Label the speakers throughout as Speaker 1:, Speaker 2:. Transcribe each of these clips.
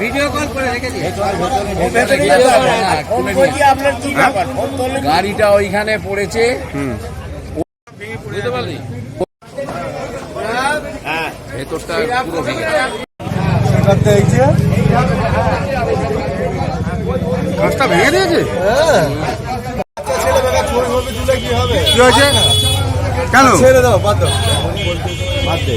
Speaker 1: Video call করে রেখেছি
Speaker 2: গাড়িটা ওইখানে পড়েছে। বুঝতে পারলি? হ্যাঁ। ভেতরটা পুরো ভেঙে
Speaker 3: গাছটা ভেঙে দিয়েছে? কি হয়েছে? কেন?
Speaker 4: ছেড়ে দাও বাদ দাও। বাদ দে।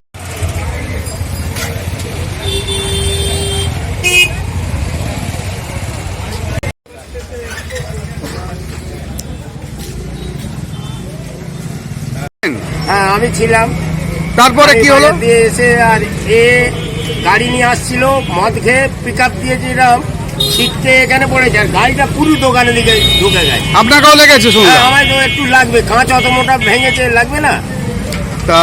Speaker 2: হ্যাঁ আমি ছিলাম।
Speaker 3: তারপরে কি হলো?
Speaker 2: দিয়ে এসে আর এ গাড়ি নিয়ে আসছিল মদ খেয়ে পিক আপ দিয়ে যেরকম ছিটকে এখানে পড়েছে আর গাড়িটা পুরো দোকানের দিকে ঢুকে গেছে।
Speaker 3: আপনাকেও লেগেছে
Speaker 2: হ্যাঁ, আমার তো একটু লাগবে। কাঁচ অত মোটা ভেঙেছে লাগবে না?
Speaker 3: তা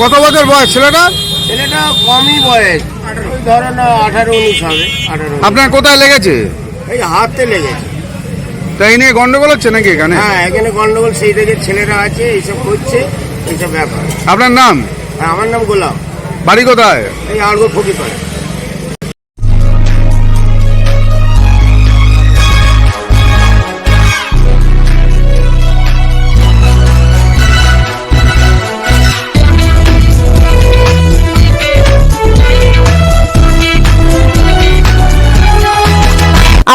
Speaker 3: কত বছর বয়স ছেলেটা?
Speaker 2: ছেলেটা কমই বয়স। ওই ধরো না আঠারো উনিশ হবে আঠারো
Speaker 3: আপনার কোথায় লেগেছে?
Speaker 2: এই হাতে লেগেছে।
Speaker 3: তাই নিয়ে গন্ডগোল হচ্ছে নাকি এখানে?
Speaker 2: হ্যাঁ এখানে গন্ডগোল সেই থেকে ছেলেরা আছে এইসব করছে। এইসব ব্যাপার।
Speaker 3: আপনার নাম?
Speaker 2: হ্যাঁ, আমার নাম গোলাম।
Speaker 3: বাড়ি কোথায়?
Speaker 2: এই আড়গো ফকি পাড়া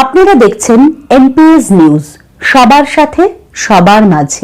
Speaker 5: আপনারা দেখছেন এনপিএস নিউজ সবার সাথে সবার মাঝে।